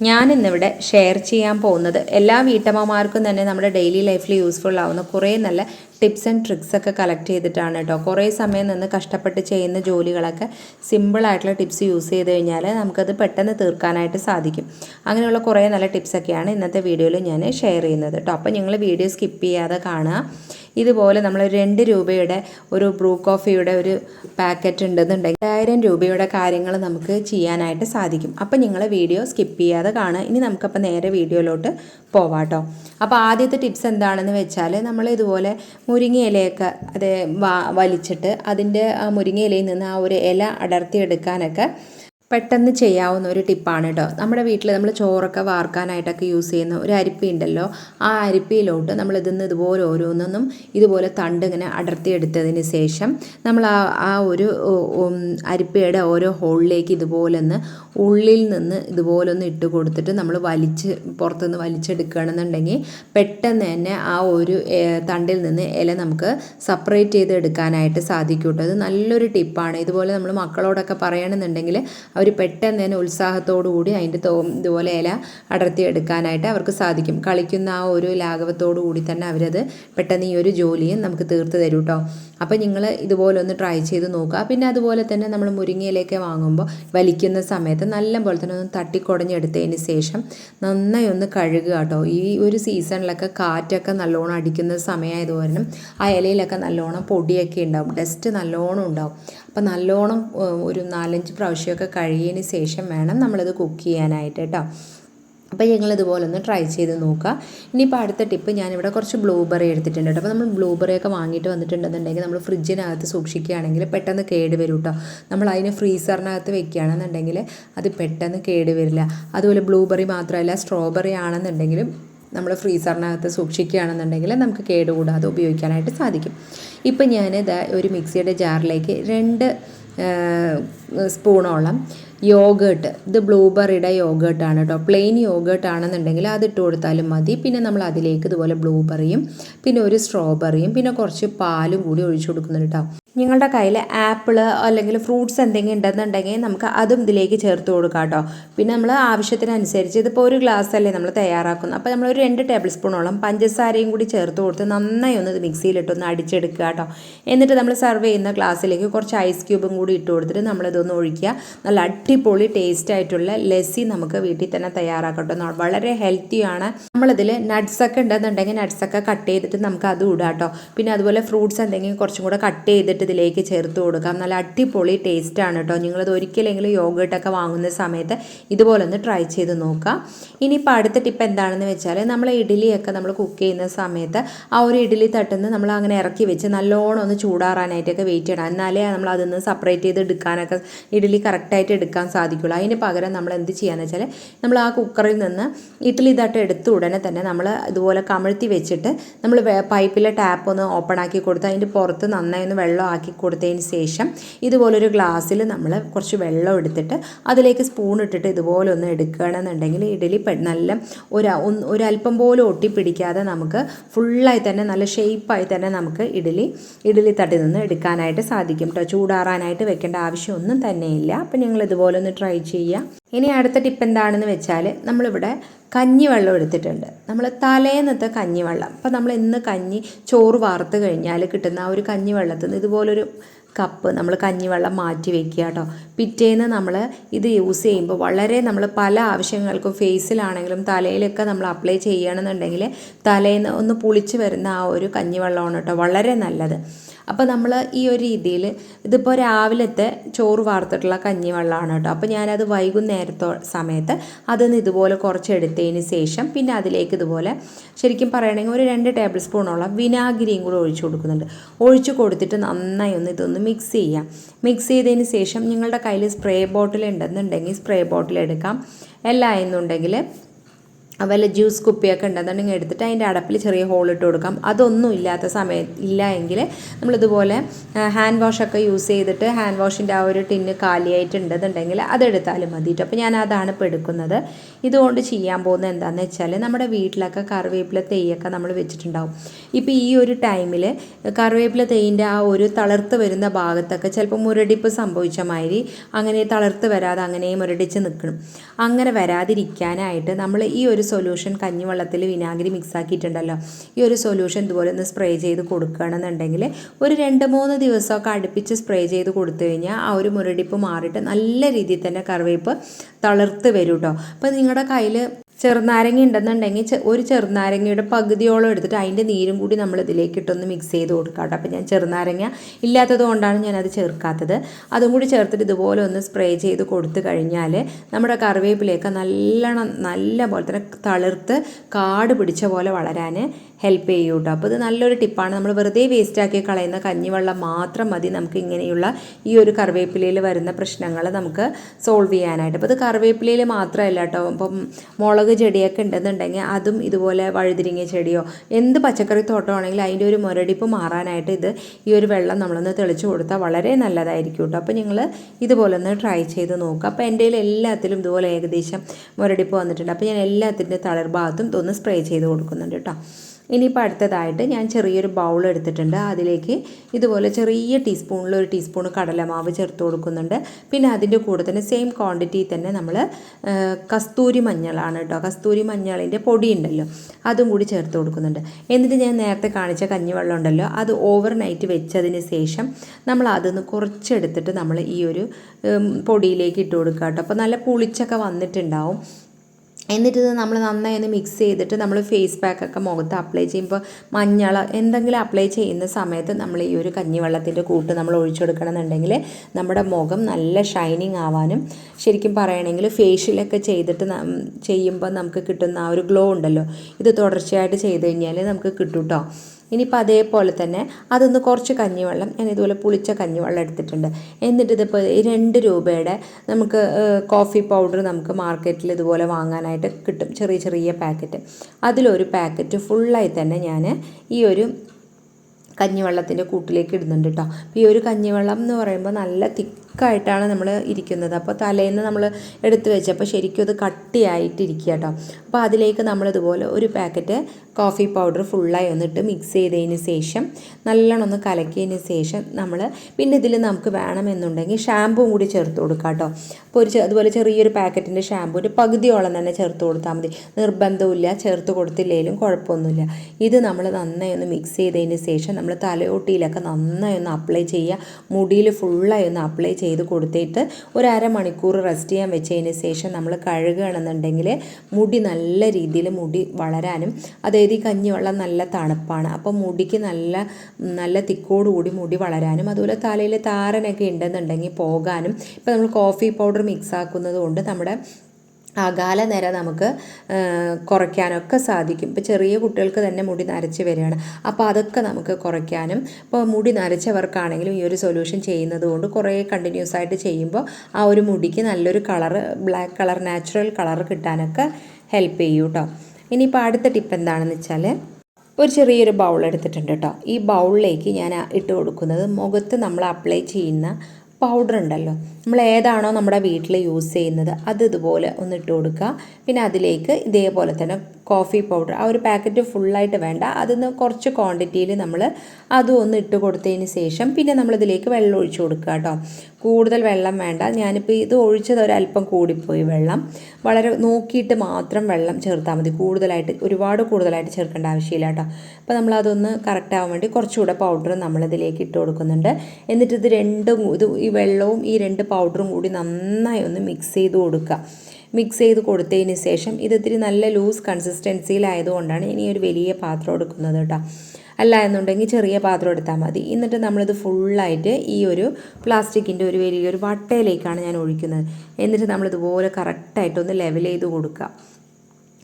ഞാൻ ഇന്നിവിടെ ഷെയർ ചെയ്യാൻ പോകുന്നത് എല്ലാ വീട്ടമ്മമാർക്കും തന്നെ നമ്മുടെ ഡെയിലി ലൈഫിൽ യൂസ്ഫുൾ ആവുന്ന കുറേ നല്ല ടിപ്സ് ആൻഡ് ട്രിക്സ് ഒക്കെ കളക്ട് ചെയ്തിട്ടാണ് കേട്ടോ കുറേ സമയം നിന്ന് കഷ്ടപ്പെട്ട് ചെയ്യുന്ന ജോലികളൊക്കെ സിമ്പിളായിട്ടുള്ള ടിപ്സ് യൂസ് ചെയ്ത് കഴിഞ്ഞാൽ നമുക്കത് പെട്ടെന്ന് തീർക്കാനായിട്ട് സാധിക്കും. അങ്ങനെയുള്ള കുറേ നല്ല ടിപ്സൊക്കെയാണ് ഇന്നത്തെ വീഡിയോയിൽ ഞാൻ ഷെയർ ചെയ്യുന്നത് കേട്ടോ അപ്പോൾ നിങ്ങൾ വീഡിയോ സ്കിപ്പ് ചെയ്യാതെ കാണുക. ഇതുപോലെ നമ്മൾ രണ്ട് രൂപയുടെ ഒരു ബ്രൂ കോഫിയുടെ ഒരു പാക്കറ്റ് ഉണ്ടെന്നുണ്ടെങ്കിൽ ആയിരം രൂപയുടെ കാര്യങ്ങൾ നമുക്ക് ചെയ്യാനായിട്ട് സാധിക്കും. അപ്പോൾ നിങ്ങൾ വീഡിയോ സ്കിപ്പ് ചെയ്യാതെ കാണുക. ഇനി നമുക്കപ്പോൾ നേരെ വീഡിയോയിലോട്ട് പോവാട്ടോ. അപ്പോൾ ആദ്യത്തെ ടിപ്സ് എന്താണെന്ന് വെച്ചാൽ നമ്മൾ ഇതുപോലെ മുരിങ്ങ ഇലയൊക്കെ അത് വലിച്ചിട്ട് അതിന്റെ ആ മുരിങ്ങ ഇലയിൽ നിന്ന് ആ ഒരു ഇല അടർത്തിയെടുക്കാനൊക്കെ പെട്ടെന്ന് ചെയ്യാവുന്ന ഒരു ടിപ്പാണ് കേട്ടോ നമ്മുടെ വീട്ടിൽ നമ്മൾ ചോറൊക്കെ വാർക്കാനായിട്ടൊക്കെ യൂസ് ചെയ്യുന്ന ഒരു അരിപ്പി ഉണ്ടല്ലോ. ആ അരിപ്പിയിലോട്ട് നമ്മൾ ഇതിന്ന് ഇതുപോലെ ഓരോന്നൊന്നും ഇതുപോലെ തണ്ട് ഇങ്ങനെ അടർത്തിയെടുത്തതിന് ശേഷം നമ്മൾ ആ ആ ഒരു അരിപ്പയുടെ ഓരോ ഹോളിലേക്ക് ഇതുപോലെ ഒന്ന് ഉള്ളിൽ നിന്ന് ഇതുപോലെ ഒന്ന് ഇട്ട് കൊടുത്തിട്ട് നമ്മൾ വലിച്ച് പുറത്തുനിന്ന് വലിച്ചെടുക്കുകയാണെന്നുണ്ടെങ്കിൽ പെട്ടെന്ന് തന്നെ ആ ഒരു തണ്ടിൽ നിന്ന് ഇല നമുക്ക് സെപ്പറേറ്റ് ചെയ്ത് എടുക്കാനായിട്ട് സാധിക്കും കേട്ടോ അത് നല്ലൊരു ടിപ്പാണ്. ഇതുപോലെ നമ്മൾ മക്കളോടൊക്കെ പറയണമെന്നുണ്ടെങ്കിൽ അവർ പെട്ടെന്ന് തന്നെ ഉത്സാഹത്തോടു കൂടി അതിന്റെ തോ ഇതുപോലെ ഇല അടർത്തി എടുക്കാനായിട്ട് അവർക്ക് സാധിക്കും. കളിക്കുന്ന ആ ഒരു ലാഘവത്തോടു കൂടി തന്നെ അവരത് പെട്ടെന്ന് ഈ ഒരു ജോലിയും നമുക്ക് തീർത്ത് തരും കേട്ടോ അപ്പോൾ നിങ്ങൾ ഇതുപോലെ ഒന്ന് ട്രൈ ചെയ്ത് നോക്കുക. പിന്നെ അതുപോലെ തന്നെ നമ്മൾ മുരിങ്ങയിലേക്ക് വാങ്ങുമ്പോൾ വലിക്കുന്ന സമയത്ത് നല്ല പോലെ തന്നെ ഒന്ന് തട്ടിക്കുടഞ്ഞെടുത്തതിന് ശേഷം നന്നായി ഒന്ന് കഴുകുക കേട്ടോ. ഈ ഒരു സീസണിലൊക്കെ കാറ്റൊക്കെ നല്ലോണം അടിക്കുന്ന സമയമായത് പോലും ആ ഇലയിലൊക്കെ നല്ലോണം പൊടിയൊക്കെ ഉണ്ടാവും. ഡസ്റ്റ് നല്ലോണം ഉണ്ടാവും. അപ്പോൾ നല്ലോണം ഒരു നാലഞ്ച് പ്രാവശ്യമൊക്കെ കഴുകിയതിന് ശേഷം വേണം നമ്മളിത് കുക്ക് ചെയ്യാനായിട്ട് കേട്ടോ. അപ്പോൾ ഞങ്ങൾ ഇതുപോലെ ഒന്ന് ട്രൈ ചെയ്ത് നോക്കുക. ഇനിയിപ്പോൾ അടുത്ത ടിപ്പ് ഞാനിവിടെ കുറച്ച് ബ്ലൂബെറി എടുത്തിട്ടുണ്ട് അപ്പോൾ നമ്മൾ ബ്ലൂബെറി ഒക്കെ വാങ്ങിയിട്ട് വന്നിട്ടുണ്ടെന്നുണ്ടെങ്കിൽ നമ്മൾ ഫ്രിഡ്ജിനകത്ത് സൂക്ഷിക്കുകയാണെങ്കിൽ പെട്ടെന്ന് കേട് വരും കേട്ടോ. നമ്മൾ അതിനെ ഫ്രീസറിനകത്ത് വെക്കുകയാണെന്നുണ്ടെങ്കിൽ അത് പെട്ടെന്ന് കേട് വരില്ല. അതുപോലെ ബ്ലൂബെറി മാത്രമല്ല സ്ട്രോബെറി ആണെന്നുണ്ടെങ്കിലും നമ്മൾ ഫ്രീസറിനകത്ത് സൂക്ഷിക്കുകയാണെന്നുണ്ടെങ്കിൽ നമുക്ക് കേടുകൂടാതെ ഉപയോഗിക്കാനായിട്ട് സാധിക്കും. ഇപ്പം ഞാൻ ഇതാ ഒരു മിക്സിയുടെ ജാറിലേക്ക് രണ്ട് സ്പൂണോളം യോഗേട്ട്. ഇത് ബ്ലൂബെറിയുടെ യോഗേട്ടാണ് കേട്ടോ. പ്ലെയിൻ യോഗേട്ട് ആണെന്നുണ്ടെങ്കിൽ അത് ഇട്ട് കൊടുത്താലും മതി. പിന്നെ നമ്മൾ അതിലേക്ക് ഇതുപോലെ ബ്ലൂബെറിയും പിന്നെ ഒരു സ്ട്രോബെറിയും പിന്നെ കുറച്ച് പാലും കൂടി ഒഴിച്ചു കൊടുക്കുന്നുണ്ട് കേട്ടോ. നിങ്ങളുടെ കയ്യിൽ ആപ്പിൾ അല്ലെങ്കിൽ ഫ്രൂട്ട്സ് എന്തെങ്കിലും ഉണ്ടെന്നുണ്ടെങ്കിൽ നമുക്ക് അതും ഇതിലേക്ക് ചേർത്ത് കൊടുക്കാം കേട്ടോ. പിന്നെ നമ്മൾ ആവശ്യത്തിനനുസരിച്ച് ഇതിപ്പോൾ ഒരു ഗ്ലാസ് അല്ലേ നമ്മൾ തയ്യാറാക്കുന്നത്. അപ്പോൾ നമ്മൾ ഒരു രണ്ട് ടേബിൾ സ്പൂണോളം പഞ്ചസാരയും കൂടി ചേർത്ത് കൊടുത്ത് നന്നായി ഒന്ന് ഇത് മിക്സിയിലിട്ടൊന്ന് അടിച്ചെടുക്കുക കേട്ടോ. എന്നിട്ട് നമ്മൾ സെർവ് ചെയ്യുന്ന ഗ്ലാസ്സിലേക്ക് കുറച്ച് ഐസ് ക്യൂബും കൂടി ഇട്ട് കൊടുത്തിട്ട് നമ്മളിതൊന്ന് ഒഴിക്കുക. നല്ല അടിപൊളി ടേസ്റ്റ് ആയിട്ടുള്ള ലസ്സി നമുക്ക് വീട്ടിൽ തന്നെ തയ്യാറാക്കട്ടോ വളരെ ഹെൽത്തിയാണ് നമ്മളിതിൽ നട്ട്സൊക്കെ ഉണ്ടെന്നുണ്ടെങ്കിൽ നട്ട്സൊക്കെ കട്ട് ചെയ്തിട്ട് നമുക്ക് അതും ഇടാം കേട്ടോ. പിന്നെ അതുപോലെ ഫ്രൂട്ട്സ് എന്തെങ്കിലും കുറച്ചും കൂടെ കട്ട് ചെയ്തിട്ട് ഇതിലേക്ക് ചേർത്ത് കൊടുക്കാം നല്ല അടിപൊളി ടേസ്റ്റ് ആണ് കേട്ടോ നിങ്ങളത് ഒരിക്കലെങ്കിലും യോഗേട്ടൊക്കെ വാങ്ങുന്ന സമയത്ത് ഇതുപോലെ ഒന്ന് ട്രൈ ചെയ്ത് നോക്കാം ഇനിയിപ്പോൾ അടുത്ത ടിപ്പ് എന്താണെന്ന് വെച്ചാൽ നമ്മൾ ഇഡ്ഡലിയൊക്കെ നമ്മൾ കുക്ക് ചെയ്യുന്ന സമയത്ത് ആ ഒരു ഇഡ്ഡലി തട്ടുന്ന നമ്മൾ അങ്ങനെ ഇറക്കി വെച്ച് നല്ലോണം ഒന്ന് ചൂടാറാനായിട്ടൊക്കെ വെയിറ്റ് ചെയ്യണം. എന്നാലേ നമ്മൾ അതിൽ നിന്ന് സെപ്പറേറ്റ് ചെയ്ത് എടുക്കാനൊക്കെ ഇഡ്ഡലി കറക്റ്റായിട്ട് എടുക്കാൻ സാധിക്കുള്ളൂ. അതിന് പകരം നമ്മൾ എന്ത് ചെയ്യാന്ന് വെച്ചാൽ നമ്മൾ ആ കുക്കറിൽ നിന്ന് ഇഡ്ഡലി തട്ട് എടുത്ത ഉടനെ തന്നെ നമ്മൾ ഇതുപോലെ കമഴ്ത്തി വെച്ചിട്ട് നമ്മൾ പൈപ്പിലെ ടാപ്പ് ഒന്ന് ഓപ്പൺ ആക്കി കൊടുത്ത് അതിന്റെ പുറത്ത് നന്നായി ഒന്ന് വെള്ളം ആക്കി കൊടുത്തതിന് ശേഷം ഇതുപോലൊരു ഗ്ലാസ്സിൽ നമ്മൾ കുറച്ച് വെള്ളം എടുത്തിട്ട് അതിലേക്ക് സ്പൂൺ ഇട്ടിട്ട് ഇതുപോലെ ഒന്ന് എടുക്കുകയാണെന്നുണ്ടെങ്കിൽ ഇഡലി നല്ല ഒരു ഒരല്പം പോലും ഒട്ടിപ്പിടിക്കാതെ നമുക്ക് ഫുള്ളായി തന്നെ നല്ല ഷേപ്പായി തന്നെ നമുക്ക് ഇഡലി ഇഡലി തട്ടി നിന്ന് എടുക്കാനായിട്ട് സാധിക്കും. കേട്ടോ ചൂടാറാനായിട്ട് വെക്കേണ്ട ആവശ്യമൊന്നും തന്നെയില്ല. അപ്പം ഞങ്ങൾ ഇതുപോലെ ഒന്ന് ട്രൈ ചെയ്യാം ഇനി അടുത്ത ടിപ്പ് എന്താണെന്ന് വെച്ചാൽ നമ്മളിവിടെ കഞ്ഞിവെള്ളം എടുത്തിട്ടുണ്ട്. നമ്മൾ തലേന്നത്തെ കഞ്ഞിവെള്ളം. അപ്പോൾ നമ്മൾ ഇന്ന് കഞ്ഞി ചോറ് വാർത്ത് കഴിഞ്ഞാൽ കിട്ടുന്ന ആ ഒരു കഞ്ഞിവെള്ളത്തിൽ നിന്ന് ഇതുപോലൊരു കപ്പ് നമ്മൾ കഞ്ഞിവെള്ളം മാറ്റി വെക്കുക കേട്ടോ. പിറ്റേന്ന് നമ്മൾ ഇത് യൂസ് ചെയ്യുമ്പോൾ വളരെ നമ്മൾ പല ആവശ്യങ്ങൾക്കും ഫേസിലാണെങ്കിലും തലയിലൊക്കെ നമ്മൾ അപ്ലൈ ചെയ്യണമെന്നുണ്ടെങ്കിൽ തലേന്ന് ഒന്ന് പുളിച്ച് വരുന്ന ആ ഒരു കഞ്ഞിവെള്ളമാണ് കേട്ടോ. വളരെ നല്ലത്. അപ്പോൾ നമ്മൾ ഈ ഒരു രീതിയിൽ ഇതിപ്പോൾ രാവിലത്തെ ചോറ് വാർത്തിട്ടുള്ള കഞ്ഞി കഞ്ഞിവെള്ളമാണ് കേട്ടോ. അപ്പോൾ ഞാനത് വൈകുന്നേരത്തോ സമയത്ത് അതിൽ ഇതുപോലെ കുറച്ച് എടുത്തതിന് ശേഷം പിന്നെ അതിലേക്ക് ഇതുപോലെ ശരിക്കും പറയുകയാണെങ്കിൽ ഒരു രണ്ട് ടേബിൾ സ്പൂണോളം വിനാഗിരിയും കൂടെ ഒഴിച്ചു കൊടുക്കുന്നുണ്ട്. ഒഴിച്ചു കൊടുത്തിട്ട് നന്നായി ഒന്ന് ഇതൊന്ന് മിക്സ് ചെയ്യാം. മിക്സ് ചെയ്തതിന് ശേഷം നിങ്ങളുടെ കയ്യിൽ സ്പ്രേ ബോട്ടിൽ ഉണ്ടെന്നുണ്ടെങ്കിൽ സ്പ്രേ ബോട്ടിൽ എടുക്കാം അല്ല എന്നുണ്ടെങ്കിൽ വല്ല ജ്യൂസ് കുപ്പിയൊക്കെ ഉണ്ടെന്നുണ്ടെങ്കിൽ എടുത്തിട്ട് അതിന്റെ അടപ്പിൽ ചെറിയ ഹോൾ ഇട്ട് കൊടുക്കാം. അതൊന്നും ഇല്ലാത്ത സമയം ഇല്ല എങ്കിൽ നമ്മളിതുപോലെ ഹാൻഡ് വാഷൊക്കെ യൂസ് ചെയ്തിട്ട് ഹാൻഡ് വാഷിന്റെ ആ ഒരു ടിന്ന് കാലിയായിട്ടുണ്ടെന്നുണ്ടെങ്കിൽ അതെടുത്താലും മതി കേട്ടോ അപ്പോൾ ഞാൻ അതാണ് ഇപ്പോൾ എടുക്കുന്നത്. ഇതുകൊണ്ട് ചെയ്യാൻ പോകുന്നത് എന്താണെന്ന് വെച്ചാൽ നമ്മുടെ വീട്ടിലൊക്കെ കറിവേപ്പില തെയ്യൊക്കെ നമ്മൾ വെച്ചിട്ടുണ്ടാവും. ഇപ്പോൾ ഈ ഒരു ടൈമിൽ കറിവേപ്പില തെയ്യിന്റെ ആ ഒരു തളർത്ത് വരുന്ന ഭാഗത്തൊക്കെ ചിലപ്പോൾ മുരടിപ്പ് സംഭവിച്ച മാതിരി അങ്ങനെ തളർത്ത് വരാതെ അങ്ങനെ മുരടിച്ച് നിൽക്കണം. അങ്ങനെ വരാതിരിക്കാനായിട്ട് നമ്മൾ ഈ ഒരു സൊല്യൂഷൻ കഞ്ഞിവെള്ളത്തിൽ വിനാഗിരി മിക്സ് ആക്കിയിട്ടുണ്ടല്ലോ. ഈ ഒരു സൊല്യൂഷൻ ഇതുപോലെ ഒന്ന് സ്പ്രേ ചെയ്ത് കൊടുക്കുകയാണെന്നുണ്ടെങ്കിൽ ഒരു രണ്ട് മൂന്ന് ദിവസമൊക്കെ അടുപ്പിച്ച് സ്പ്രേ ചെയ്ത് കൊടുത്തു കഴിഞ്ഞാൽ ആ ഒരു മുരടിപ്പ് മാറിയിട്ട് നല്ല രീതിയിൽ തന്നെ കറിവേപ്പ് തളിർത്ത് വരും കേട്ടോ അപ്പോൾ നിങ്ങളുടെ കയ്യിൽ ചെറുനാരങ്ങ ഉണ്ടെന്നുണ്ടെങ്കിൽ ഒരു ചെറുനാരങ്ങയുടെ പകുതിയോളം എടുത്തിട്ട് അതിന്റെ നീരും കൂടി നമ്മൾ ഇതിലേക്ക് ഇട്ടൊന്ന് മിക്സ് ചെയ്ത് കൊടുക്കാം കേട്ടോ. അപ്പോൾ ഞാൻ ചെറുനാരങ്ങ ഇല്ലാത്തത് കൊണ്ടാണ് ഞാനത് ചേർക്കാത്തത്. അതും കൂടി ചേർത്തിട്ട് ഇതുപോലെ ഒന്ന് സ്പ്രേ ചെയ്ത് കൊടുത്തു കഴിഞ്ഞാൽ നമ്മുടെ കറിവേപ്പിലേക്ക് നല്ലോണം നല്ല പോലെ തന്നെ തളിർത്ത് കാട് പിടിച്ച പോലെ വളരാൻ ഹെൽപ്പ് ചെയ്യും കേട്ടോ അപ്പോൾ ഇത് നല്ലൊരു ടിപ്പാണ് നമ്മൾ വെറുതെ വേസ്റ്റാക്കി കളയുന്ന കഞ്ഞിവെള്ളം മാത്രം മതി നമുക്ക് ഇങ്ങനെയുള്ള ഈ ഒരു കറിവേപ്പിലയിൽ വരുന്ന പ്രശ്നങ്ങൾ നമുക്ക് സോൾവ് ചെയ്യാനായിട്ട്. അപ്പോൾ ഇത് കറിവേപ്പിലയിൽ മാത്രമല്ല കേട്ടോ. ഇപ്പം മുളക് ചെടിയൊക്കെ ഉണ്ടെന്നുണ്ടെങ്കിൽ അതും ഇതുപോലെ വഴുതിരിങ്ങ ചെടിയോ എന്ത് പച്ചക്കറി തോട്ടമാണെങ്കിലും അതിന്റെ ഒരു മുരടിപ്പ് മാറാനായിട്ട് ഇത് ഈ ഒരു വെള്ളം നമ്മളൊന്ന് തെളിച്ചു കൊടുത്താൽ വളരെ നല്ലതായിരിക്കും കേട്ടോ. അപ്പോൾ നിങ്ങൾ ഇതുപോലെ ഒന്ന് ട്രൈ ചെയ്ത് നോക്കുക. അപ്പോൾ എന്റെ എല്ലാത്തിലും ഇതുപോലെ ഏകദേശം മുരടിപ്പ് വന്നിട്ടുണ്ട്. അപ്പോൾ ഞാൻ എല്ലാത്തിന്റെ തളിർഭാഗത്തും ഇതൊന്ന് സ്പ്രേ ചെയ്ത് കൊടുക്കുന്നുണ്ട് കേട്ടോ. ഇനിയിപ്പോൾ അടുത്തതായിട്ട് ഞാൻ ചെറിയൊരു ബൗൾ എടുത്തിട്ടുണ്ട്. അതിലേക്ക് ഇതുപോലെ ചെറിയ ടീസ്പൂണിൽ ഒരു ടീസ്പൂൺ കടലമാവ് ചേർത്ത് കൊടുക്കുന്നുണ്ട്. പിന്നെ അതിന്റെ കൂടെ തന്നെ സെയിം ക്വാണ്ടിറ്റി തന്നെ നമ്മൾ കസ്തൂരി മഞ്ഞളാണ് കേട്ടോ. കസ്തൂരി മഞ്ഞളിന്റെ പൊടി ഉണ്ടല്ലോ അതും കൂടി ചേർത്ത് കൊടുക്കുന്നുണ്ട്. എന്നിട്ട് ഞാൻ നേരത്തെ കാണിച്ച കഞ്ഞിവെള്ളം ഉണ്ടല്ലോ അത് ഓവർ നൈറ്റ് വെച്ചതിന് ശേഷം നമ്മൾ അതിന്ന് കുറച്ചെടുത്തിട്ട് നമ്മൾ ഈ ഒരു പൊടിയിലേക്ക് ഇട്ട് കൊടുക്കുക കേട്ടോ അപ്പോൾ നല്ല പുളിച്ചൊക്കെ വന്നിട്ടുണ്ടാവും. എന്നിട്ട് ഇത് നമ്മൾ നന്നായി ഒന്ന് മിക്സ് ചെയ്തിട്ട് നമ്മൾ ഫേസ് പാക്കൊക്കെ മുഖത്ത് അപ്ലൈ ചെയ്യുമ്പോൾ മഞ്ഞൾ എന്തെങ്കിലും അപ്ലൈ ചെയ്യുന്ന സമയത്ത് നമ്മൾ ഈ ഒരു കഞ്ഞിവെള്ളത്തിന്റെ കൂട്ട് നമ്മൾ ഒഴിച്ചെടുക്കണമെന്നുണ്ടെങ്കിൽ നമ്മുടെ മുഖം നല്ല ഷൈനിങ് ആവാനും ശരിക്കും പറയണമെങ്കിൽ ഫേഷ്യലൊക്കെ ചെയ്തിട്ട് ചെയ്യുമ്പോൾ നമുക്ക് കിട്ടുന്ന ആ ഒരു ഗ്ലോ ഉണ്ടല്ലോ. ഇത് തുടർച്ചയായിട്ട് ചെയ്ത് കഴിഞ്ഞാൽ നമുക്ക് കിട്ടും കേട്ടോ ഇനിയിപ്പോൾ അതേപോലെ തന്നെ അതൊന്ന് കുറച്ച് കഞ്ഞിവെള്ളം ഞാൻ ഇതുപോലെ പുളിച്ച കഞ്ഞിവെള്ളം എടുത്തിട്ടുണ്ട്. എന്നിട്ട് ഇതിപ്പോൾ രണ്ട് രൂപയുടെ നമുക്ക് കോഫി പൗഡർ നമുക്ക് മാർക്കറ്റിൽ ഇതുപോലെ വാങ്ങാനായിട്ട് കിട്ടും. ചെറിയ ചെറിയ പാക്കറ്റ് അതിലൊരു പാക്കറ്റ് ഫുള്ളായി തന്നെ ഞാൻ ഈ ഒരു കഞ്ഞിവെള്ളത്തിന്റെ കൂട്ടിലേക്ക് ഇടുന്നുണ്ട് കേട്ടോ ഈ ഒരു കഞ്ഞിവെള്ളം എന്ന് പറയുമ്പോൾ നല്ല തിക്കായിട്ടാണ് നമ്മൾ ഇരിക്കുന്നത്. അപ്പോൾ തലേന്ന് നമ്മൾ എടുത്തു വെച്ചപ്പോൾ ശരിക്കും അത് കട്ടിയായിട്ടിരിക്കുക കേട്ടോ അപ്പോൾ അതിലേക്ക് നമ്മൾ നമ്മളിതുപോലെ ഒരു പാക്കറ്റ് കോഫി പൗഡർ ഫുള്ളായി ഒന്നിട്ട് മിക്സ് ചെയ്തതിന് ശേഷം നല്ലോണം ഒന്ന് കലക്കിയതിന് ശേഷം നമ്മൾ പിന്നെ ഇതിൽ നമുക്ക് വേണമെന്നുണ്ടെങ്കിൽ ഷാമ്പുവും കൂടി ചേർത്ത് കൊടുക്കാം കേട്ടോ അപ്പോൾ ഒരു അതുപോലെ ചെറിയൊരു പാക്കറ്റിന്റെ ഷാമ്പു ഒരു പകുതിയോളം തന്നെ ചേർത്ത് കൊടുത്താൽ മതി. നിർബന്ധമില്ല ചേർത്ത് കൊടുത്തില്ലെങ്കിലും കുഴപ്പമൊന്നുമില്ല. ഇത് നമ്മൾ നന്നായി ഒന്ന് മിക്സ് ചെയ്തതിന് ശേഷം നമ്മൾ തലയോട്ടിയിലൊക്കെ നന്നായി ഒന്ന് അപ്ലൈ ചെയ്യുക. മുടിയിൽ ഫുള്ളായി ഒന്ന് അപ്ലൈ ചെയ്ത് കൊടുത്തിട്ട് ഒരു അരമണിക്കൂർ റെസ്റ്റ് ചെയ്യാൻ വെച്ചതിന് ശേഷം നമ്മൾ കഴുകുകയാണെന്നുണ്ടെങ്കിൽ മുടി നല്ല രീതിയിൽ മുടി വളരാനും അതായത് ഈ കഞ്ഞിവെള്ളം നല്ല തണുപ്പാണ്. അപ്പോൾ മുടിക്ക് നല്ല നല്ല തിക്കോടുകൂടി മുടി വളരാനും അതുപോലെ തലയിൽ താരനൊക്കെ ഉണ്ടെന്നുണ്ടെങ്കിൽ പോകാനും. ഇപ്പോൾ നമ്മൾ കോഫി പൗഡർ മിക്സ് ആക്കുന്നത് കൊണ്ട് നമ്മുടെ അകാല നിര നമുക്ക് കുറയ്ക്കാനൊക്കെ സാധിക്കും. ഇപ്പോൾ ചെറിയ കുട്ടികൾക്ക് തന്നെ മുടി നരച്ച് വരികയാണ്. അപ്പോൾ അതൊക്കെ നമുക്ക് കുറയ്ക്കാനും ഇപ്പോൾ മുടി നരച്ചവർക്കാണെങ്കിലും ഈ ഒരു സൊല്യൂഷൻ ചെയ്യുന്നത് കൊണ്ട് കുറേ കണ്ടിന്യൂസ് ആയിട്ട് ചെയ്യുമ്പോൾ ആ ഒരു മുടിക്ക് നല്ലൊരു colour black colour natural colour കിട്ടാനൊക്കെ ഹെൽപ്പ് ചെയ്യും കേട്ടോ ഇനിയിപ്പോൾ അടുത്ത ടിപ്പ് എന്താണെന്ന് വെച്ചാൽ ഒരു ചെറിയൊരു ബൗൾ എടുത്തിട്ടുണ്ട് കേട്ടോ ഈ ബൗളിലേക്ക് ഞാൻ ഇട്ട് കൊടുക്കുന്നത് മുഖത്ത് നമ്മൾ അപ്ലൈ ചെയ്യുന്ന പൗഡർ ഉണ്ടല്ലോ നമ്മൾ ഏതാണോ നമ്മുടെ വീട്ടിൽ യൂസ് ചെയ്യുന്നത് അത് ഇതുപോലെ ഒന്ന് ഇട്ട് കൊടുക്കുക. പിന്നെ അതിലേക്ക് ഇതേപോലെ തന്നെ കോഫി പൗഡർ ആ ഒരു പാക്കറ്റ് ഫുള്ളായിട്ട് വേണ്ട. അതിന്ന് കുറച്ച് ക്വാണ്ടിറ്റിയിൽ നമ്മൾ അതും ഒന്ന് ഇട്ട് കൊടുത്തതിന് ശേഷം പിന്നെ നമ്മളിതിലേക്ക് വെള്ളം ഒഴിച്ചു കൊടുക്കുക കേട്ടോ. കൂടുതൽ വെള്ളം വേണ്ട. ഞാനിപ്പോൾ ഇത് ഒഴിച്ചത് ഒരല്പം കൂടിപ്പോയി വെള്ളം. വളരെ നോക്കിയിട്ട് മാത്രം വെള്ളം ചേർത്താൽ മതി. കൂടുതലായിട്ട് ഒരുപാട് കൂടുതലായിട്ട് ചേർക്കേണ്ട ആവശ്യമില്ല കേട്ടോ. അപ്പോൾ നമ്മളതൊന്ന് കറക്റ്റ് ആവാൻ വേണ്ടി കുറച്ചുകൂടെ പൗഡർ നമ്മളിതിലേക്ക് ഇട്ട് കൊടുക്കുന്നുണ്ട്. എന്നിട്ട് ഇത് രണ്ടും ഇത് ഈ വെള്ളവും ഈ രണ്ട് പൗഡറും കൂടി നന്നായി ഒന്ന് മിക്സ് ചെയ്ത് കൊടുക്കുക. മിക്സ് ചെയ്ത് കൊടുത്തതിന് ശേഷം ഇത് ഇത്തിരി നല്ല ലൂസ് കൺസിസ്റ്റൻസിയിലായതുകൊണ്ടാണ് ഇനി ഒരു വലിയ പാത്രം എടുക്കുന്നത് കേട്ടോ. അല്ല എന്നുണ്ടെങ്കിൽ ചെറിയ പാത്രം എടുത്താൽ മതി. എന്നിട്ട് നമ്മളിത് ഫുള്ളായിട്ട് ഈ ഒരു പ്ലാസ്റ്റിക്കിന്റെ ഒരു വലിയൊരു വട്ടയിലേക്കാണ് ഞാൻ ഒഴിക്കുന്നത്. എന്നിട്ട് നമ്മളിതുപോലെ കറക്റ്റായിട്ടൊന്ന് ലെവൽ ചെയ്ത് കൊടുക്കുക.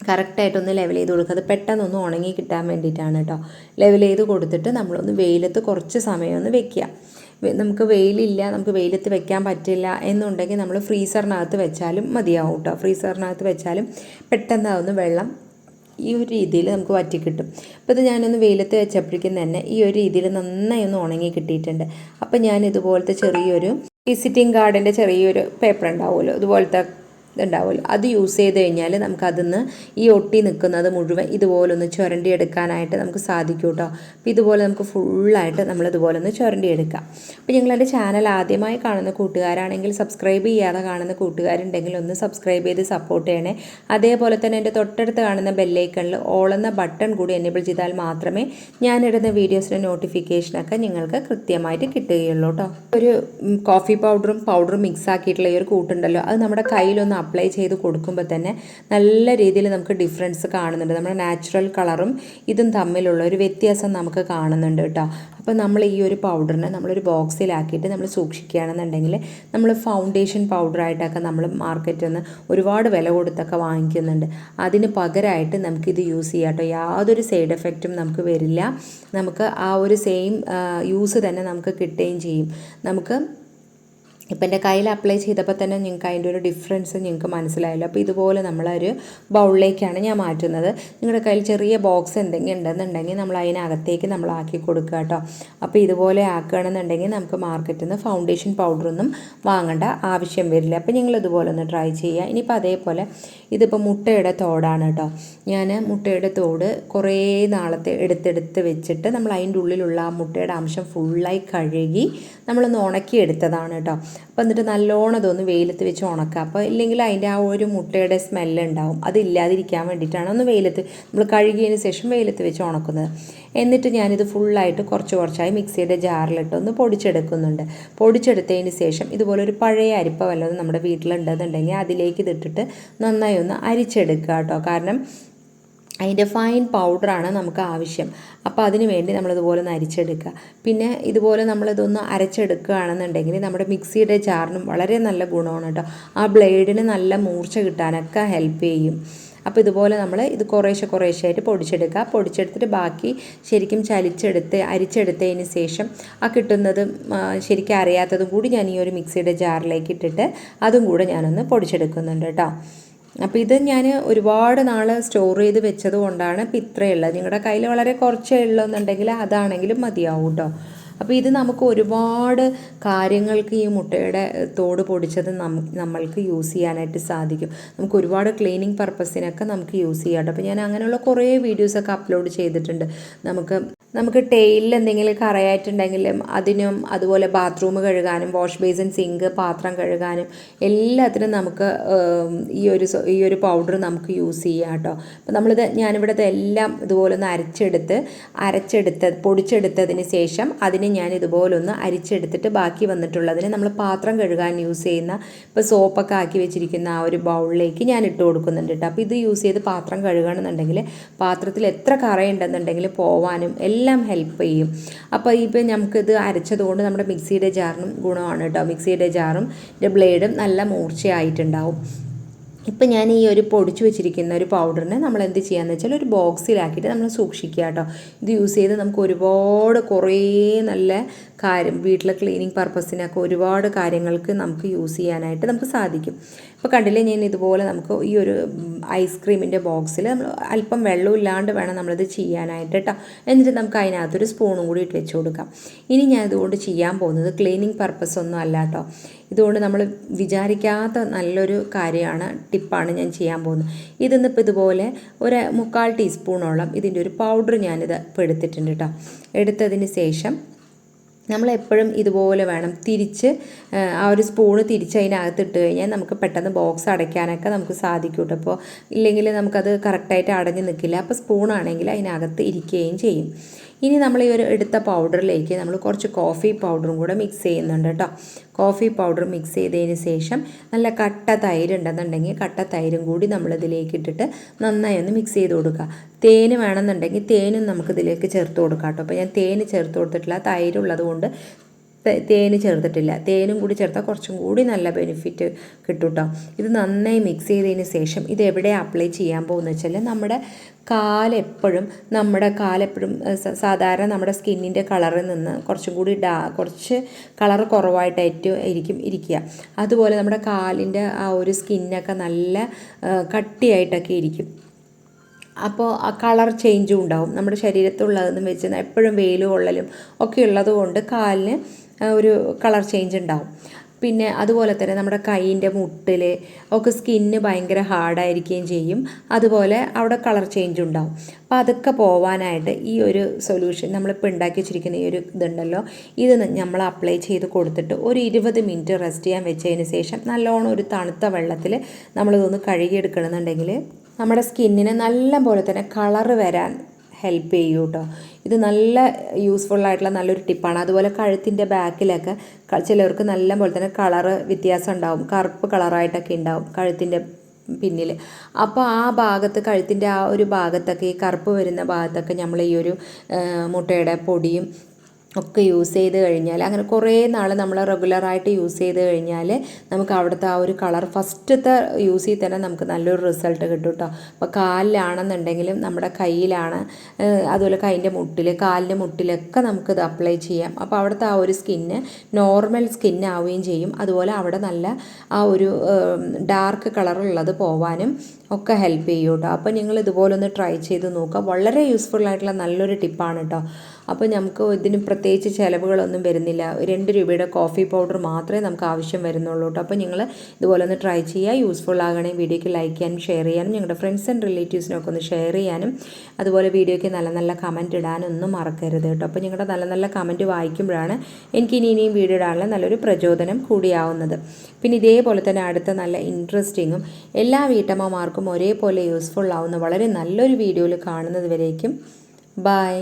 കറക്റ്റായിട്ടൊന്ന് ലെവൽ ചെയ്ത് കൊടുക്കുക. അത് പെട്ടെന്നൊന്ന് ഉണങ്ങി കിട്ടാൻ വേണ്ടിയിട്ടാണ് കേട്ടോ. ലെവൽ ചെയ്ത് കൊടുത്തിട്ട് നമ്മളൊന്ന് വെയിലത്ത് കുറച്ച് സമയം ഒന്ന് വെക്കുക. നമുക്ക് വെയിലില്ല നമുക്ക് വെയിലത്ത് വെക്കാൻ പറ്റില്ല എന്നുണ്ടെങ്കിൽ നമ്മൾ ഫ്രീസറിനകത്ത് വെച്ചാലും മതിയാവും കേട്ടോ ഫ്രീസറിനകത്ത് വെച്ചാലും പെട്ടെന്ന് അതൊന്ന് വെള്ളം ഈ ഒരു രീതിയിൽ നമുക്ക് വറ്റി കിട്ടും അപ്പോൾ ഇത് ഞാനൊന്ന് വെയിലത്ത് വെച്ചപ്പോഴേക്കും തന്നെ ഈ ഒരു രീതിയിൽ നന്നായി ഒന്ന് ഉണങ്ങി കിട്ടിയിട്ടുണ്ട്. അപ്പോൾ ഞാൻ ഇതുപോലത്തെ ചെറിയൊരു വിസിറ്റിംഗ് കാർഡിന്റെ ചെറിയൊരു പേപ്പർ ഉണ്ടാവുമല്ലോ ഇതുപോലത്തെ ഇതുണ്ടാവുമല്ലോ. അത് യൂസ് ചെയ്ത് കഴിഞ്ഞാൽ നമുക്കതിന്ന് ഈ ഒട്ടി നിൽക്കുന്നത് മുഴുവൻ ഇതുപോലെ ഒന്ന് ചുരണ്ടി എടുക്കാനായിട്ട് നമുക്ക് സാധിക്കും കേട്ടോ അപ്പോൾ ഇതുപോലെ നമുക്ക് ഫുള്ളായിട്ട് നമ്മൾ ഇതുപോലെ ഒന്ന് ചുരണ്ടി എടുക്കാം അപ്പോൾ നിങ്ങൾ എന്റെ ചാനൽ ആദ്യമായി കാണുന്ന കൂട്ടുകാരാണെങ്കിൽ സബ്സ്ക്രൈബ് ചെയ്യാതെ കാണുന്ന കൂട്ടുകാരുണ്ടെങ്കിൽ ഒന്ന് സബ്സ്ക്രൈബ് ചെയ്ത് സപ്പോർട്ട് ചെയ്യണേ. അതേപോലെ തന്നെ എന്റെ തൊട്ടടുത്ത് കാണുന്ന ബെല്ലൈക്കണിൽ ഓളെന്ന ബട്ടൺ കൂടി എനേബിൾ ചെയ്താൽ മാത്രമേ ഞാനിടുന്ന വീഡിയോസിന്റെ നോട്ടിഫിക്കേഷനൊക്കെ നിങ്ങൾക്ക് കൃത്യമായിട്ട് കിട്ടുകയുള്ളൂ കേട്ടോ ഒരു കോഫി പൗഡറും പൗഡറും മിക്സ് ആക്കിയിട്ടുള്ള ഈ ഒരു കൂട്ടുണ്ടല്ലോ. അത് നമ്മുടെ കയ്യിലൊന്ന് അപ്ലൈ ചെയ്ത് കൊടുക്കുമ്പോൾ തന്നെ നല്ല രീതിയിൽ നമുക്ക് ഡിഫറൻസ് കാണുന്നുണ്ട്. നമ്മുടെ നാച്ചുറൽ കളറും ഇതും തമ്മിലുള്ള ഒരു വ്യത്യാസം നമുക്ക് കാണുന്നുണ്ട് കേട്ടോ. അപ്പോൾ നമ്മൾ ഈ ഒരു പൗഡറിനെ നമ്മളൊരു ബോക്സിലാക്കിയിട്ട് നമ്മൾ സൂക്ഷിക്കുകയാണെന്നുണ്ടെങ്കിൽ നമ്മൾ ഫൗണ്ടേഷൻ പൗഡറായിട്ടൊക്കെ നമ്മൾ മാർക്കറ്റിൽ നിന്ന് ഒരുപാട് വില കൊടുത്തൊക്കെ വാങ്ങിക്കുന്നുണ്ട്. അതിന് പകരമായിട്ട് നമുക്കിത് യൂസ് ചെയ്യാം കേട്ടോ. യാതൊരു സൈഡ് എഫക്റ്റും നമുക്ക് വരില്ല. നമുക്ക് ആ ഒരു സെയിം യൂസ് തന്നെ നമുക്ക് കിട്ടുകയും ചെയ്യും. നമുക്ക് ഇപ്പം എന്റെ കയ്യിൽ അപ്ലൈ ചെയ്തപ്പോൾ തന്നെ നിങ്ങൾക്ക് അതിന്റെ ഒരു ഡിഫറൻസ് നിങ്ങൾക്ക് മനസ്സിലായല്ലോ. അപ്പോൾ ഇതുപോലെ നമ്മളൊരു ബൗളിലേക്കാണ് ഞാൻ മാറ്റുന്നത്. നിങ്ങളുടെ കയ്യിൽ ചെറിയ ബോക്സ് എന്തെങ്കിലും ഉണ്ടെന്നുണ്ടെങ്കിൽ നമ്മൾ അതിനകത്തേക്ക് നമ്മൾ ആക്കി കൊടുക്കുക കേട്ടോ. അപ്പോൾ ഇതുപോലെ ആക്കുകയാണെന്നുണ്ടെങ്കിൽ നമുക്ക് മാർക്കറ്റിൽ നിന്ന് ഫൗണ്ടേഷൻ പൗഡറൊന്നും വാങ്ങേണ്ട ആവശ്യം വരില്ല. അപ്പോൾ നിങ്ങൾ ഇതുപോലെ ഒന്ന് ട്രൈ ചെയ്യുക. ഇനിയിപ്പോൾ അതേപോലെ ഇതിപ്പോൾ മുട്ടയുടെ തോടാണ് കേട്ടോ. ഞാൻ മുട്ടയുടെ തോട് കുറേ നാളത്തെ എടുത്തെടുത്ത് വെച്ചിട്ട് നമ്മൾ അതിന്റെ ഉള്ളിലുള്ള ആ മുട്ടയുടെ അംശം ഫുള്ളായി കഴുകി നമ്മളൊന്ന് ഉണക്കി എടുത്തതാണ് കേട്ടോ. അപ്പോൾ എന്നിട്ട് നല്ലോണം ഇതൊന്ന് വെയിലത്ത് വെച്ച് ഉണക്കുക അപ്പോൾ ഇല്ലെങ്കിൽ അതിന്റെ ആ ഒരു മുട്ടയുടെ സ്മെല്ല് ഉണ്ടാവും. അതില്ലാതിരിക്കാൻ വേണ്ടിയിട്ടാണ് ഒന്ന് വെയിലത്ത് നമ്മൾ കഴുകിയതിന് ശേഷം വെയിലത്ത് വെച്ച് ഉണക്കുന്നത്. എന്നിട്ട് ഞാനിത് ഫുള്ളായിട്ട് കുറച്ച് കുറച്ചായി മിക്സിയുടെ ജാറിലിട്ട് ഒന്ന് പൊടിച്ചെടുക്കുന്നുണ്ട്. പൊടിച്ചെടുത്തതിന് ശേഷം ഇതുപോലെ ഒരു പഴയ അരിപ്പ വല്ലതും നമ്മുടെ വീട്ടിലുണ്ടെന്നുണ്ടെങ്കിൽ അതിലേക്ക് ഇതിട്ടിട്ട് നന്നായി ഒന്ന് അരിച്ചെടുക്കുക കേട്ടോ. കാരണം അതിന്റെ ഫൈൻ പൗഡറാണ് നമുക്ക് ആവശ്യം. അപ്പോൾ അതിന് വേണ്ടി നമ്മളിതുപോലെ ഒന്ന് അരിച്ചെടുക്കുക. പിന്നെ ഇതുപോലെ നമ്മളിതൊന്ന് അരച്ചെടുക്കുകയാണെന്നുണ്ടെങ്കിൽ നമ്മുടെ മിക്സിയുടെ ചാറിനും വളരെ നല്ല ഗുണമാണ് കേട്ടോ. ആ ബ്ലേഡിന് നല്ല മൂർച്ച കിട്ടാനൊക്കെ ഹെൽപ്പ് ചെയ്യും. അപ്പോൾ ഇതുപോലെ നമ്മൾ ഇത് കുറേശ്ശെ കുറേശ്ശെ ആയിട്ട് പൊടിച്ചെടുക്കുക. പൊടിച്ചെടുത്തിട്ട് ബാക്കി ശരിക്കും ചലിച്ചെടുത്ത് അരിച്ചെടുത്തതിന് ശേഷം ആ കിട്ടുന്നത് ശരിക്കും അറിയാത്തതും കൂടി ഞാൻ ഈ ഒരു മിക്സിയുടെ ജാറിലേക്ക് ഇട്ടിട്ട് അതും കൂടെ ഞാനൊന്ന് പൊടിച്ചെടുക്കുന്നുണ്ട് കേട്ടോ. അപ്പോൾ ഇത് ഞാൻ ഒരുപാട് നാൾ സ്റ്റോർ ചെയ്ത് വെച്ചത് കൊണ്ടാണ് ഇപ്പം ഇത്രയുള്ളത് നിങ്ങളുടെ കയ്യിൽ വളരെ കുറച്ചേ ഉള്ളൂന്നുണ്ടെങ്കിൽ അതാണെങ്കിലും മതിയാവും കേട്ടോ അപ്പോൾ ഇത് നമുക്ക് ഒരുപാട് കാര്യങ്ങൾക്ക് ഈ മുട്ടയുടെ തോട് പൊടിച്ചത് നമ്മൾക്ക് യൂസ് ചെയ്യാനായിട്ട് സാധിക്കും. നമുക്ക് ഒരുപാട് ക്ലീനിങ് പർപ്പസിനൊക്കെ നമുക്ക് യൂസ് ചെയ്യാം കേട്ടോ അപ്പോൾ ഞാൻ അങ്ങനെയുള്ള കുറേ വീഡിയോസൊക്കെ അപ്ലോഡ് ചെയ്തിട്ടുണ്ട്. നമുക്ക് നമുക്ക് ടെയിലിൽ എന്തെങ്കിലും കറയായിട്ടുണ്ടെങ്കിലും അതിനും അതുപോലെ ബാത്റൂം കഴുകാനും വാഷ് ബേസിൻ സിങ്ക് പാത്രം കഴുകാനും എല്ലാത്തിനും നമുക്ക് ഈ ഒരു ഈ ഒരു പൗഡർ നമുക്ക് യൂസ് ചെയ്യാം കേട്ടോ അപ്പോൾ നമ്മളിത് ഞാനിവിടെ എല്ലാം ഇതുപോലെ ഒന്ന് അരച്ചെടുത്ത് അരച്ചെടുത്ത പൊടിച്ചെടുത്തതിന് ശേഷം അതിനെ ഞാൻ ഇതുപോലെ ഒന്ന് അരിച്ചെടുത്തിട്ട് ബാക്കി വന്നിട്ടുള്ളതിന് നമ്മൾ പാത്രം കഴുകാൻ യൂസ് ചെയ്യുന്ന ഇപ്പോൾ സോപ്പൊക്കെ ആക്കി വെച്ചിരിക്കുന്ന ആ ഒരു ബൗളിലേക്ക് ഞാൻ ഇട്ട് കൊടുക്കുന്നുണ്ട് കേട്ടോ അപ്പോൾ ഇത് യൂസ് ചെയ്ത് പാത്രം കഴുകണമെന്നുണ്ടെങ്കിൽ പാത്രത്തിൽ എത്ര കറയുണ്ടെന്നുണ്ടെങ്കിൽ പോവാനും ഹെൽപ്പ് ചെയ്യും. അപ്പോൾ ഇപ്പോൾ നമുക്കിത് അരച്ചതുകൊണ്ട് നമ്മുടെ മിക്സിയുടെ ജാറിനും ഗുണമാണ് കേട്ടോ മിക്സിയുടെ ജാറും ബ്ലേഡും നല്ല മൂർച്ചയായിട്ടുണ്ടാവും. ഇപ്പം ഞാൻ ഈ ഒരു പൊടിച്ചു വെച്ചിരിക്കുന്ന ഒരു പൗഡറിനെ നമ്മൾ എന്ത് ചെയ്യാന്ന് വെച്ചാൽ ഒരു ബോക്സിലാക്കിയിട്ട് നമ്മൾ സൂക്ഷിക്കുക കേട്ടോ ഇത് യൂസ് ചെയ്ത് നമുക്ക് ഒരുപാട് കുറേ നല്ല കാര്യം വീട്ടിലെ ക്ലീനിങ് പർപ്പസിനൊക്കെ ഒരുപാട് കാര്യങ്ങൾക്ക് നമുക്ക് യൂസ് ചെയ്യാനായിട്ട് നമുക്ക് സാധിക്കും. ഇപ്പോൾ കണ്ടില്ലേ ഞാൻ ഇതുപോലെ നമുക്ക് ഈ ഒരു ഐസ്ക്രീമിന്റെ ബോക്സിൽ നമ്മൾ അല്പം വെള്ളം ഇല്ലാണ്ട് വേണം നമ്മളിത് ചെയ്യാനായിട്ട് കേട്ടോ എന്നിട്ട് നമുക്ക് അതിനകത്തൊരു സ്പൂണും കൂടി ഇട്ട് വെച്ച് കൊടുക്കാം. ഇനി ഞാൻ ഇതുകൊണ്ട് ചെയ്യാൻ പോകുന്നത് ക്ലീനിങ് പർപ്പസ് ഒന്നും അല്ല കേട്ടോ ഇതുകൊണ്ട് നമ്മൾ വിചാരിക്കാത്ത നല്ലൊരു കാര്യമാണ് ടിപ്പാണ് ഞാൻ ചെയ്യാൻ പോകുന്നത്. ഇതിന്നിപ്പോൾ ഇതുപോലെ ഒരു മുക്കാൽ ടീസ്പൂണോളം ഇതിന്റെ ഒരു പൗഡർ ഞാനിത് ഇപ്പോൾ എടുത്തിട്ടുണ്ട് കേട്ടോ എടുത്തതിന് ശേഷം നമ്മൾ എപ്പോഴും ഇതുപോലെ വേണം. തിരിച്ച് ആ, ഒരു സ്പൂണ് തിരിച്ച് അതിനകത്ത് ഇട്ട് കഴിഞ്ഞാൽ നമുക്ക് പെട്ടെന്ന് ബോക്സ് അടയ്ക്കാനൊക്കെ നമുക്ക് സാധിക്കും കേട്ടോ അപ്പോൾ ഇല്ലെങ്കിൽ നമുക്കത് കറക്റ്റായിട്ട് അടഞ്ഞു നിൽക്കില്ല അപ്പോൾ സ്പൂണാണെങ്കിൽ അതിനകത്ത് ഇരിക്കുകയും ചെയ്യും. ഇനി നമ്മൾ ഈ ഒരു എടുത്ത പൗഡറിലേക്ക് നമ്മൾ കുറച്ച് കോഫി പൗഡറും കൂടെ മിക്സ് ചെയ്യുന്നുണ്ട് കേട്ടോ കോഫി പൗഡർ മിക്സ് ചെയ്തതിന് ശേഷം നല്ല കട്ട തൈര് ഉണ്ടെന്നുണ്ടെങ്കിൽ കട്ട തൈരും കൂടി നമ്മളിതിലേക്ക് ഇട്ടിട്ട് നന്നായി ഒന്ന് മിക്സ് ചെയ്ത് കൊടുക്കുക. തേന് വേണമെന്നുണ്ടെങ്കിൽ തേനും നമുക്കിതിലേക്ക് ചേർത്ത് കൊടുക്കാം കേട്ടോ. അപ്പോൾ ഞാൻ തേന് ചേർത്ത് കൊടുത്തിട്ടില്ല. തൈരുള്ളത് കൊണ്ട് തേന് ചേർത്തിട്ടില്ല. തേനും കൂടി ചേർത്താൽ കുറച്ചും കൂടി നല്ല ബെനിഫിറ്റ് കിട്ടും കേട്ടോ. ഇത് നന്നായി മിക്സ് ചെയ്തതിന് ശേഷം ഇത് എവിടെ അപ്ലൈ ചെയ്യാൻ പോകുന്നത് വെച്ചാൽ നമ്മുടെ കാലെപ്പോഴും നമ്മുടെ കാലെപ്പോഴും സാധാരണ നമ്മുടെ സ്കിന്നിന്റെ കളറിൽ നിന്ന് കുറച്ചും കൂടി ഡാ കുറച്ച് കളർ കുറവായിട്ടായിട്ട് ഇരിക്കും ഇരിക്കുക. അതുപോലെ നമ്മുടെ കാലിന്റെ ആ ഒരു സ്കിന്നൊക്കെ നല്ല കട്ടിയായിട്ടൊക്കെ ഇരിക്കും. അപ്പോൾ ആ കളർ ചേഞ്ചും ഉണ്ടാവും. നമ്മുടെ ശരീരത്തുള്ളതെന്ന് വെച്ച് എപ്പോഴും വെയിൽ ഉള്ളലും ഒക്കെ ഉള്ളത് കൊണ്ട് കാലിന് ഒരു കളർ ചേഞ്ച് ഉണ്ടാവും. പിന്നെ അതുപോലെ തന്നെ നമ്മുടെ കൈയിന്റെ മുട്ടിൽ ഒക്കെ സ്കിന്ന് ഭയങ്കര ഹാർഡായിരിക്കുകയും ചെയ്യും. അതുപോലെ അവിടെ കളർ ചേഞ്ച് ഉണ്ടാവും. അപ്പോൾ അതൊക്കെ പോവാനായിട്ട് ഈ ഒരു സൊല്യൂഷൻ നമ്മളിപ്പോൾ ഉണ്ടാക്കി വെച്ചിരിക്കുന്ന ഈ ഒരു ഇതുണ്ടല്ലോ. ഇത് നമ്മൾ അപ്ലൈ ചെയ്ത് കൊടുത്തിട്ട് ഒരു ഇരുപത് മിനിറ്റ് റെസ്റ്റ് ചെയ്യാൻ വെച്ചതിന് ശേഷം നല്ലോണം ഒരു തണുത്ത വെള്ളത്തിൽ നമ്മളിതൊന്ന് കഴുകിയെടുക്കണമെന്നുണ്ടെങ്കിൽ നമ്മുടെ സ്കിന്നിന് നല്ല പോലെ തന്നെ കളറ് വരാൻ ഹെൽപ്പ് ചെയ്യും കേട്ടോ ഇത് നല്ല യൂസ്ഫുൾ ആയിട്ടുള്ള നല്ലൊരു ടിപ്പാണ് അതുപോലെ കഴുത്തിന്റെ ബാക്കിലൊക്കെ ചിലർക്ക് നല്ല പോലെ തന്നെ കളറ് വ്യത്യാസം ഉണ്ടാവും. കറുപ്പ് കളറായിട്ടൊക്കെ ഉണ്ടാവും കഴുത്തിന്റെ പിന്നിൽ അപ്പോൾ ആ ഭാഗത്ത് കഴുത്തിന്റെ ആ ഒരു ഭാഗത്തൊക്കെ ഈ കറുപ്പ് വരുന്ന ഭാഗത്തൊക്കെ നമ്മൾ ഈ ഒരു മുട്ടയുടെ പൊടിയും ഒക്കെ യൂസ് ചെയ്ത് കഴിഞ്ഞാൽ അങ്ങനെ കുറേ നാൾ നമ്മൾ റെഗുലറായിട്ട് യൂസ് ചെയ്ത് കഴിഞ്ഞാൽ നമുക്ക് അവിടുത്തെ ആ ഒരു കളർ ഫസ്റ്റത്തെ യൂസിൽ തന്നെ നമുക്ക് നല്ലൊരു റിസൾട്ട് കിട്ടും കേട്ടോ അപ്പോൾ കാലിലാണെന്നുണ്ടെങ്കിലും നമ്മുടെ കയ്യിലാണ് അതുപോലെ കൈന്റെ മുട്ടിൽ കാലിന്റെ മുട്ടിലൊക്കെ നമുക്കിത് അപ്ലൈ ചെയ്യാം. അപ്പോൾ അവിടുത്തെ ആ ഒരു സ്കിന്ന് നോർമൽ സ്കിൻ ആവുകയും ചെയ്യും. അതുപോലെ അവിടെ നല്ല ആ ഒരു ഡാർക്ക് കളറുള്ളത് പോവാനും ഒക്കെ ഹെൽപ്പ് ചെയ്യും കേട്ടോ അപ്പോൾ നിങ്ങൾ ഇതുപോലെ ഒന്ന് ട്രൈ ചെയ്ത് നോക്കുക. വളരെ യൂസ്ഫുൾ ആയിട്ടുള്ള നല്ലൊരു ടിപ്പാണ് കേട്ടോ അപ്പോൾ നമുക്ക് ഇതിന് പ്രത്യേകിച്ച് ചിലവുകളൊന്നും വരുന്നില്ല. രണ്ട് രൂപയുടെ കോഫി പൗഡർ മാത്രമേ നമുക്ക് ആവശ്യം വരുന്നുള്ളൂ കേട്ടോ. അപ്പോൾ നിങ്ങൾ ഇതുപോലെ ഒന്ന് ട്രൈ ചെയ്യുക. യൂസ്ഫുൾ ആകണേ വീഡിയോയ്ക്ക് ലൈക്ക് ചെയ്യാനും ഷെയർ ചെയ്യാനും ഞങ്ങളുടെ ഫ്രണ്ട്സ് ആൻഡ് റിലേറ്റീവ്സിനൊക്കെ ഒന്ന് ഷെയർ ചെയ്യാനും അതുപോലെ വീഡിയോയ്ക്ക് നല്ല നല്ല കമന്റ് ഇടാനൊന്നും മറക്കരുത് കേട്ടോ. അപ്പോൾ നിങ്ങളുടെ നല്ല നല്ല കമന്റ് വായിക്കുമ്പോഴാണ് എനിക്ക് ഇനി ഇനിയും വീഡിയോ ഇടാനുള്ള നല്ലൊരു പ്രചോദനം കൂടിയാവുന്നത്. പിന്നെ ഇതേപോലെ തന്നെ അടുത്ത നല്ല ഇൻട്രസ്റ്റിങ്ങും എല്ലാ വീട്ടമ്മമാർക്കും ഒരേപോലെ യൂസ്ഫുൾ ആവുന്ന വളരെ നല്ലൊരു വീഡിയോയിൽ കാണുന്നത് വരേക്കും. ബൈ